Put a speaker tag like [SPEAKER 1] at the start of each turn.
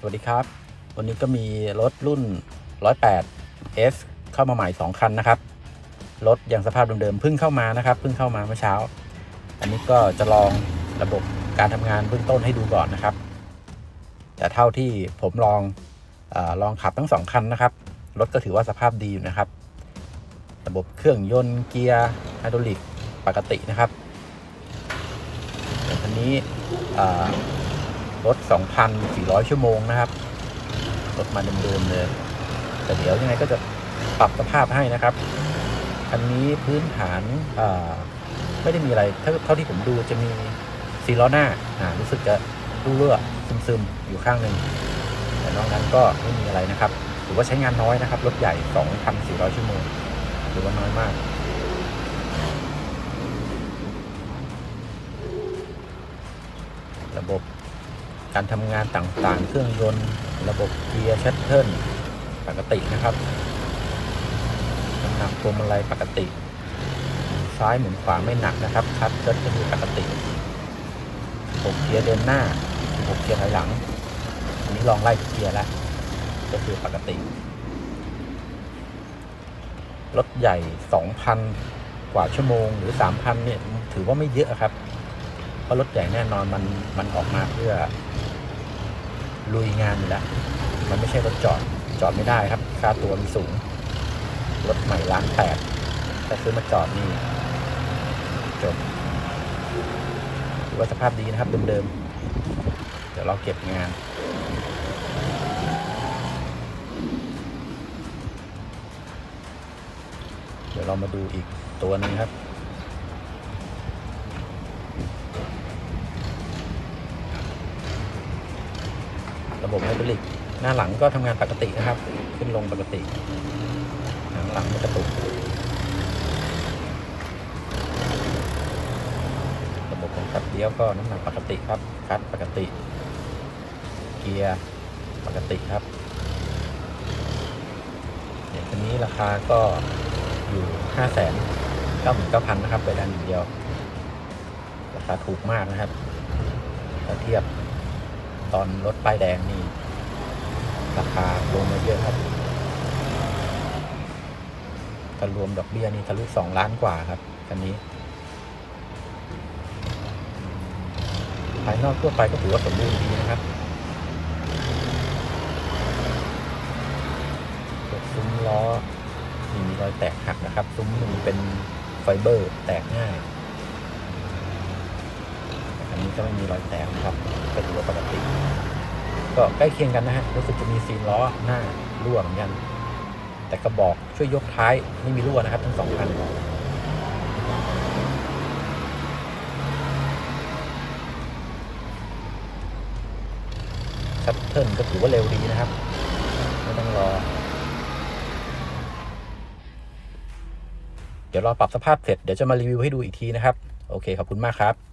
[SPEAKER 1] สวัสดีครับ วันนี้ก็มีรถรุ่น 108 S เข้ามาใหม่ 2 คันนะครับ รถอยังสภาพเดิมๆเพิ่งเข้ามานะครับเพิ่งเข้ามาเมื่อเช้า อันนี้ก็จะลองระบบการทำงานเบื้องต้นให้ดูก่อนนะครับ แต่เท่าที่ผมลองอลองขับทั้งสองคันนะครับ รถก็ถือว่าสภาพดีอยู่นะครับ ระบบเครื่องยนต์เกียร์ไฮดรอลิกปกตินะครับแต่คันนี้ รถ 2,400 ชั่วโมงนะครับ รถมาเดิมๆเลย แต่เดี๋ยวยังไงก็จะปรับสภาพให้นะครับคันนี้พื้นฐานาไม่ได้มีอะไร เท่าที่ผมดูจะมีซีล้อหน้าารู้สึกจะรูเรื่อซึมๆ อยู่ข้างหนึ่ง แต่นอกนั้นก็ไม่มีอะไรนะครับถือว่าใช้งานน้อยนะครับ รถใหญ่ 2,400 ชั่วโมงถือว่าน้อยมากระบบ การทำงานต่างๆ เครื่องยนต์ ระบบเกียร์ชัตเทิลปกตินะครับน้ำหนักพวงมาลัยปกติ ซ้ายหมุนขวาไม่หนักนะครับคลัตเทิลก็คือปกติระบบเกียร์เดินหน้าระบบเกียร์ถอยหลัง อันนี้ลองไล่เกียร์แล้วก็คือปกติ รถใหญ่ 2,000 กว่าชั่วโมงหรือ 3,000 เนี่ย ถือว่าไม่เยอะครับ เพราะรถใหญ่แน่นอนมันมันออกมาเพื่อลุยงานอยู่แล้ว มันไม่ใช่รถจอดจอดไม่ได้ครับ ค่าตัวมันสูง รถใหม่ล้านแปดแต่ซื้อมาจอดนี่จบถือว่าสภาพดีนะครับเดิมๆ เดี๋ยวเราเก็บงาน เดี๋ยวเรามาดูอีกตัวหนึงครับ ระบบไฮดรอลิก หน้าหลังก็ทำงานปกตินะครับ ขึ้นลงปกติหางหลังไม่กระตุกระบบของคัดเลี้ยวก็น้ำหนักปกติครับคัดปกติ เกียร์ปกติครับเดี๋ยวคันนี้ราคาก็อยู่ห้าแสนเก้าหมื่นเก้าพันนะครับไปด้านเดียว ราคาถูกมากนะครับถ้าเทียบ ตอนรถป้ายแดงนี่ ราคาลงมาเยอะครับถ้ารวมดอกเบี้ยนี่ทะลุสองล้านกว่าครับคันนี้ ภายนอกทั่วไปก็ถือว่าสมบูรณ์ดีนะครับซุ้มล้อนี่มีรอยแตกหักนะครับ ซุ้มมันเป็นไฟเบอร์แตกง่าย อันนี้ก็ไม่มีรอยแตกนะครับ ก็ถือว่าปกติ ก็ใกล้เคียงกันนะฮะรู้สึกจะมีซีนล้อหน้ารั่วเหมือนกันแต่กระบอกช่วยยกท้ายไม่มีรั่วนะครับ ทั้งสองคันชัตเทิลก็ถือว่าเร็วดีนะครับ ไม่ต้องรอ เดี๋ยวรอปรับสภาพเสร็จ เดี๋ยวจะมารีวิวให้ดูอีกทีนะครับ โอเค ขอบคุณมากครับ